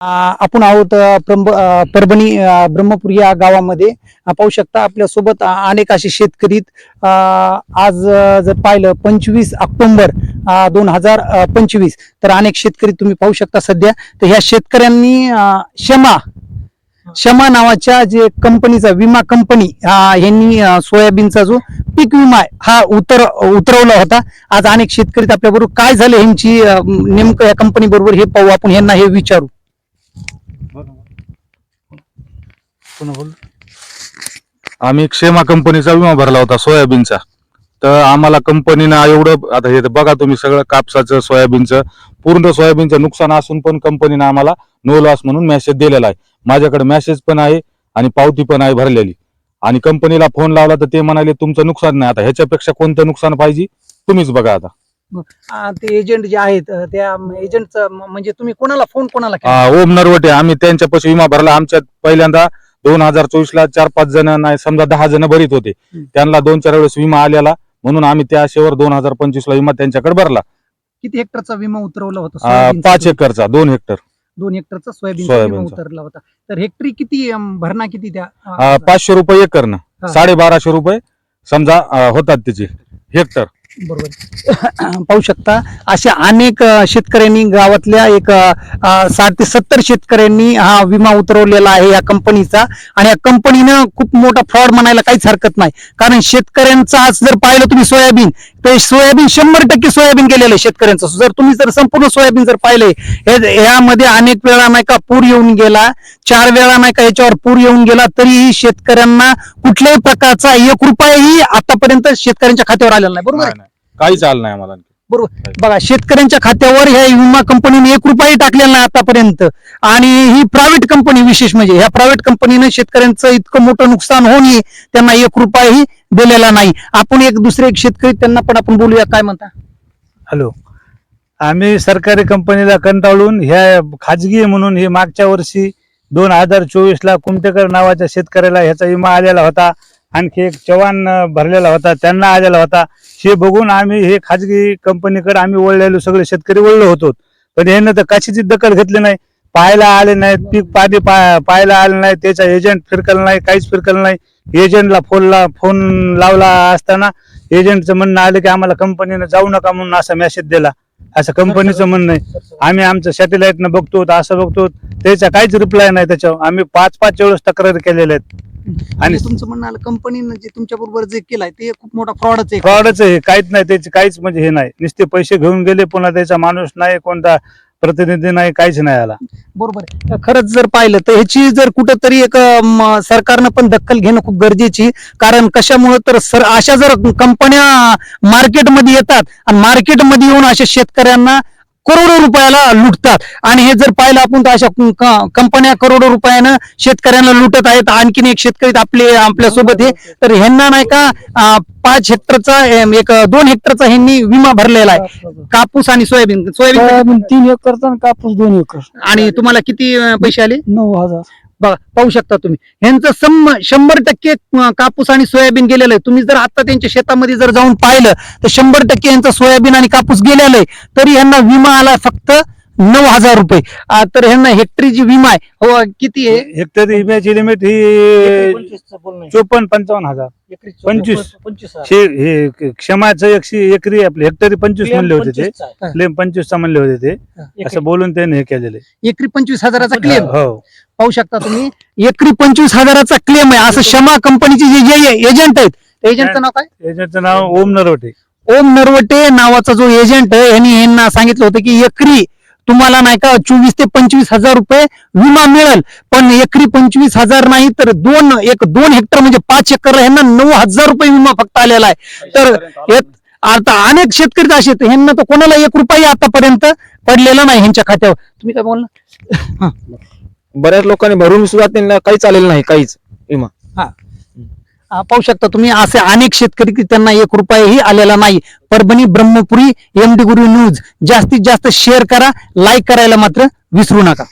आपण आहोत परभणी ब्रह्मपूर ब्रह्मपुरी या गावामध्ये. पाहू शकता आपल्यासोबत अनेक असे शेतकरी अ, आज जर पाहिलं पंचवीस ऑक्टोंबर दोन हजार पंचवीस तर अनेक शेतकरी तुम्ही पाहू शकता सध्या. तर ह्या शेतकऱ्यांनी क्षमा क्षमा नावाच्या जे कंपनीचा विमा कंपनी यांनी सोयाबीनचा जो पीक विमा हा उतर उतरवला होता. आज अनेक शेतकरी आपल्या बरोबर काय झालं यांची नेमकं या कंपनी बरोबर हे पाहू आपण यांना हे विचारू. आम्ही क्षेमा कंपनीचा विमा भरला होता सोयाबीनचा. तर आम्हाला कंपनीनं एवढं आता हे बघा तुम्ही सगळं कापसाचं सोयाबीनचं पूर्ण सोयाबीनचं नुकसान असून पण कंपनीनं आम्हाला नो लॉस म्हणून मेसेज दिलेला आहे. माझ्याकडे मेसेज पण आहे आणि पावती पण आहे भरलेली. आणि कंपनीला फोन लावला तर ते म्हणाले तुमचं नुकसान नाही आता ह्याच्यापेक्षा कोणतं नुकसान पाहिजे तुम्हीच बघा आता. आ, ते एजंट जे आहेत त्या एजंटचं म्हणजे तुम्ही कोणाला फोन कोणाला केला? आ, ओम नरवटे आम्ही त्यांच्यापाशी विमा भरला. आमच्यात पहिल्यांदा दोन हजार चोवीस ला चार पाच जण नाही समजा दहा जण भरीत होते. त्यांना दोन चार वेळेस विमा आलेला. म्हणून आम्ही त्या आशेवर दोन हजार पंचवीस ला विमा त्यांच्याकडे भरला. किती हेक्टरचा विमा उतरवला होता? सोयाबीनचा? पाच एकरचा दोन हेक्टर दोन हेक्टरचा सोयाबीनचा विमा सोयाबीनचा. उतरला होता. तर हेक्टरी किती भरणा किती त्या अ, पाचशे रुपये एकरनं. हा. साडेबाराशे रुपये समजा होतात त्याचे. हेक्टर बरोबर. पाहू शकता अशा अनेक शेतकऱ्यांनी गावातल्या एक साठ ते सत्तर शेतकऱ्यांनी हा विमा उतरवलेला आहे या कंपनीचा. आणि या कंपनीनं खूप मोठा फ्रॉड म्हणायला काहीच हरकत नाही. कारण शेतकऱ्यांचा आज जर पाहिलं तुम्ही सोयाबीन तर सोयाबीन शंभर टक्के सोयाबीन गेलेलं आहे शेतकऱ्यांचं. जर तुम्ही जर संपूर्ण सोयाबीन जर पाहिलंय यामध्ये अनेक वेळा नाही का पूर येऊन गेला चार वेळा नाही का याच्यावर पूर येऊन गेला तरीही शेतकऱ्यांना कुठल्याही प्रकारचा एक रुपयाही आतापर्यंत शेतकऱ्यांच्या खात्यावर आलेला नाही. बरोबर आहे? नाही, नाही. आम्हाला बरोबर. बघा शेतकऱ्यांच्या खात्यावर ह्या विमा कंपनीने एक रुपयाही टाकलेला नाही आतापर्यंत. आणि ही प्रायव्हेट कंपनी विशेष म्हणजे ह्या प्रायव्हेट कंपनीने शेतकऱ्यांचं इतकं मोठं नुकसान होऊनही त्यांना एक रुपयाही दिलेला नाही. आपण एक दुसरे एक शेतकरी त्यांना पण आपण बोलूया. काय म्हणता? हॅलो. आम्ही सरकारी कंपनीला कंटाळून ह्या खाजगी आहे म्हणून हे मागच्या वर्षी दोन हजार चोवीस ला कुमटेकर नावाच्या शेतकऱ्याला ह्याचा विमा आलेला होता. आणखी एक चव्हाण भरलेला होता त्यांना आलेला होता. हे बघून आम्ही हे खाजगी कंपनीकडे आम्ही वळलेलो सगळे शेतकरी वळलो होतो. पण यानं तर कशाची दखल घेतली नाही. पाहायला आले नाहीत पीक पाणी पा- पाहायला आले नाही त्याचा एजंट फिरकल नाही काहीच फिरकल नाही. एजंटला फोनला फोन लावला असताना एजंटचं म्हणणं आलं की आम्हाला कंपनीनं जाऊ नका म्हणून असा मेसेज दिला. असं कंपनीचं म्हणणं आहे. आम्ही आमचं सॅटेलाईटनं बघतो असं बघतो त्याचा काहीच रिप्लाय नाही त्याच्यावर. आम्ही पाच पाच वेळेस तक्रारी केलेल्या आहेत. आणि आणि तुमचं म्हणणं आलं कंपनीनं जे तुमच्या बरोबर जे केलंय ते खूप मोठा फ्रॉडच आहे. फ्रॉडच आहे काहीच नाही त्याचे काहीच म्हणजे हे नाही. नुसते पैसे घेऊन गेले पुन्हा त्याचा माणूस नाही कोणता प्रतिनिधी नाही काहीच नाही आला. बरोबर आहे. खरंच जर पाहिलं तर ह्याची जर कुठंतरी एक सरकारनं पण दखल घेणं खूप गरजेची कारण कशामुळे तर सर अशा जर कंपन्या मार्केटमध्ये येतात आणि मार्केटमध्ये येऊन अशा शेतकऱ्यांना करोडो रुपयाला लुटतात. आणि हे जर पाहिलं आपण तर अशा कंपन्या करोडो रुपयानं शेतकऱ्यांना लुटत आहेत. आणखीन एक शेतकरी आपले आपल्यासोबत आहे तर ह्यांना नाही का पाच हेक्टरचा एक दोन हेक्टरचा ह्यांनी विमा भरलेला आहे. कापूस आणि सोयाबीन. सोयाबीन तीन एकरचा कापूस दोन एकर. आणि तुम्हाला किती पैसे आले? नऊ हजार. बघा पाहू शकता तुम्ही. ह्यांचं सम शंभर टक्के कापूस आणि सोयाबीन गेलेलं आहे. तुम्ही जर आता त्यांच्या शेतामध्ये जर जाऊन पाहिलं तर शंभर टक्के यांचं सोयाबीन आणि कापूस गेलेलं आहे. तरी यांना विमा आला फक्त नऊ हजार रुपये. आ, तर ह्यांना हेक्टरी जी विमा आहे हो किती आहे? हेक्टरी विम्याची लिमिट ही चोपन्न पंचावन्न हजार. पंचवीस. हे हे क्षमाचं एकशे एकरी आपले. हेक्टरी पंचवीस म्हणले होते ते. क्लेम पंचवीसचा म्हणले होते ते. असं बोलून त्याने हे केलेले एकरी पंचवीस हजाराचा क्लेम हो. पाहू शकता तुम्ही. एकरी पंचवीस हजाराचा क्लेम आहे. असं क्षमा कंपनीचे जे जे एजंट आहेत एजंटचं नाव काय? एजंटचं नाव ओम नरवटे. ओम नरवटे नावाचा जो एजंट आहे यांनी यांना सांगितलं होतं की एकरी तुम्हाला नाही का चोवीस ते पंचवीस हजार रुपये विमा मिळेल. पण एकरी पंचवीस हजार नाही तर दोन एक दोन हेक्टर म्हणजे पाच एकर यांना नऊ हजार रुपये विमा फक्त आलेला आहे. तर आता अनेक शेतकरी असे ह्यांना तर कोणाला एक रुपया आतापर्यंत पडलेला नाही ह्यांच्या खात्यावर. तुम्ही काय बोलला? बऱ्याच लोकांनी भरून सुद्धा त्यांना काहीच आलेलं नाही काहीच विमा. हा. पाहू शकता तुम्ही असे अनेक शेतकरी की त्यांना एक रुपयाही आलेला नाही. Parbhani Brahmapuri MD Guru news. जास्तीत जास्त शेअर करा लाईक करायला मात्र विसरू नका.